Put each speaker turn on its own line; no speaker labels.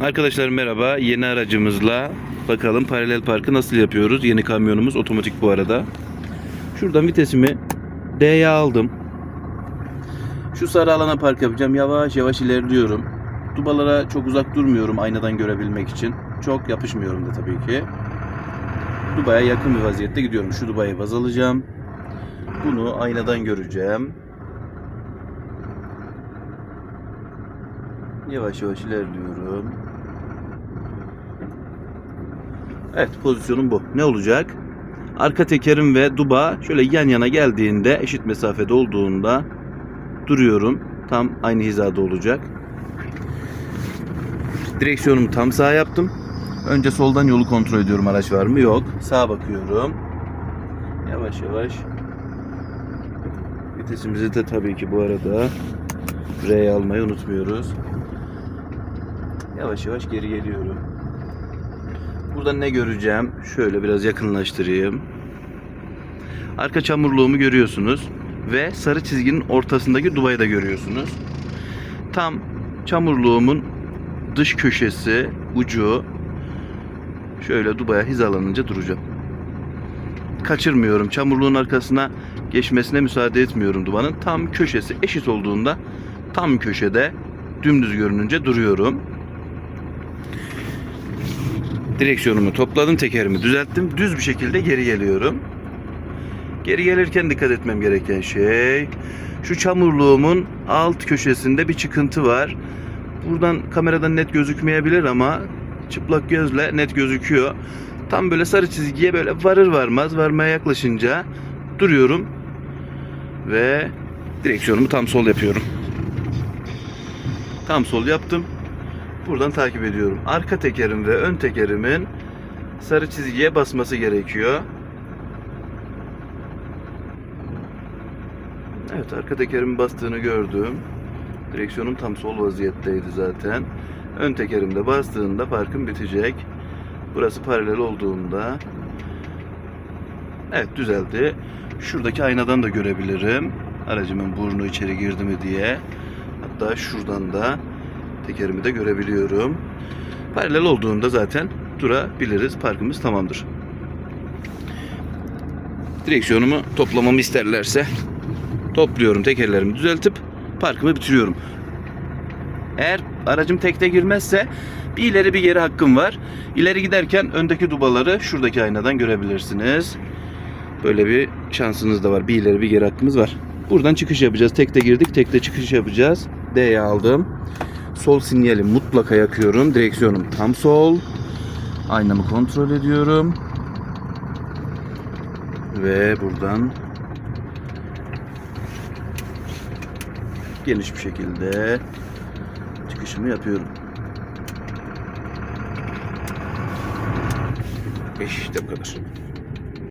Arkadaşlar merhaba. Yeni aracımızla bakalım paralel parkı nasıl yapıyoruz. Yeni kamyonumuz otomatik bu arada. Şuradan vitesimi D'ye aldım. Şu sarı alana park yapacağım. Yavaş yavaş ilerliyorum. Dubalara çok uzak durmuyorum aynadan görebilmek için. Çok yapışmıyorum da tabii ki. Dubaya yakın bir vaziyette gidiyorum. Şu Dubai'yi baz alacağım. Bunu aynadan göreceğim. Yavaş yavaş ilerliyorum. Evet pozisyonum bu. Ne olacak? Arka tekerim ve duba şöyle yan yana geldiğinde eşit mesafede olduğunda duruyorum. Tam aynı hizada olacak. Direksiyonumu tam sağa yaptım. Önce soldan yolu kontrol ediyorum araç var mı? Yok. Sağa bakıyorum. Yavaş yavaş. Vitesimizi de tabii ki bu arada R'ye almayı unutmuyoruz. Yavaş yavaş geri geliyorum. Burada ne göreceğim? Şöyle biraz yakınlaştırayım. Arka çamurluğumu görüyorsunuz. Ve sarı çizginin ortasındaki dubayı da görüyorsunuz. Tam çamurluğumun dış köşesi, ucu şöyle dubaya hizalanınca duracağım. Kaçırmıyorum. Çamurluğun arkasına geçmesine müsaade etmiyorum dubanın. Tam köşesi eşit olduğunda tam köşede dümdüz görününce duruyorum. Direksiyonumu topladım, tekerimi düzelttim. Düz bir şekilde geri geliyorum. Geri gelirken dikkat etmem gereken şey şu çamurluğumun alt köşesinde bir çıkıntı var. Buradan kameradan net gözükmeyebilir ama çıplak gözle net gözüküyor. Tam böyle sarı çizgiye böyle varır varmaz varmaya yaklaşınca duruyorum ve direksiyonumu tam sol yapıyorum. Tam sol yaptım. Buradan takip ediyorum. Arka tekerim ve ön tekerimin sarı çizgiye basması gerekiyor. Evet arka tekerimin bastığını gördüm. Direksiyonum tam sol vaziyetteydi zaten. Ön tekerimde bastığında parkım bitecek. Burası paralel olduğunda Evet düzeldi. Şuradaki aynadan da görebilirim. Aracımın burnu içeri girdi mi diye. Hatta şuradan da tekerimi de görebiliyorum. Paralel olduğunda zaten durabiliriz. Parkımız tamamdır. Direksiyonumu toplamamı isterlerse topluyorum. Tekerlerimi düzeltip parkımı bitiriyorum. Eğer aracım tekte girmezse bir ileri bir geri hakkım var. İleri giderken öndeki dubaları şuradaki aynadan görebilirsiniz. Böyle bir şansınız da var. Bir ileri bir geri hakkımız var. Buradan çıkış yapacağız. Tekte girdik. Tekte çıkış yapacağız. D'ye aldım. Sol sinyali mutlaka yakıyorum. Direksiyonum tam sol. Aynamı kontrol ediyorum. Ve buradan geniş bir şekilde çıkışımı yapıyorum. İşte bu kadar.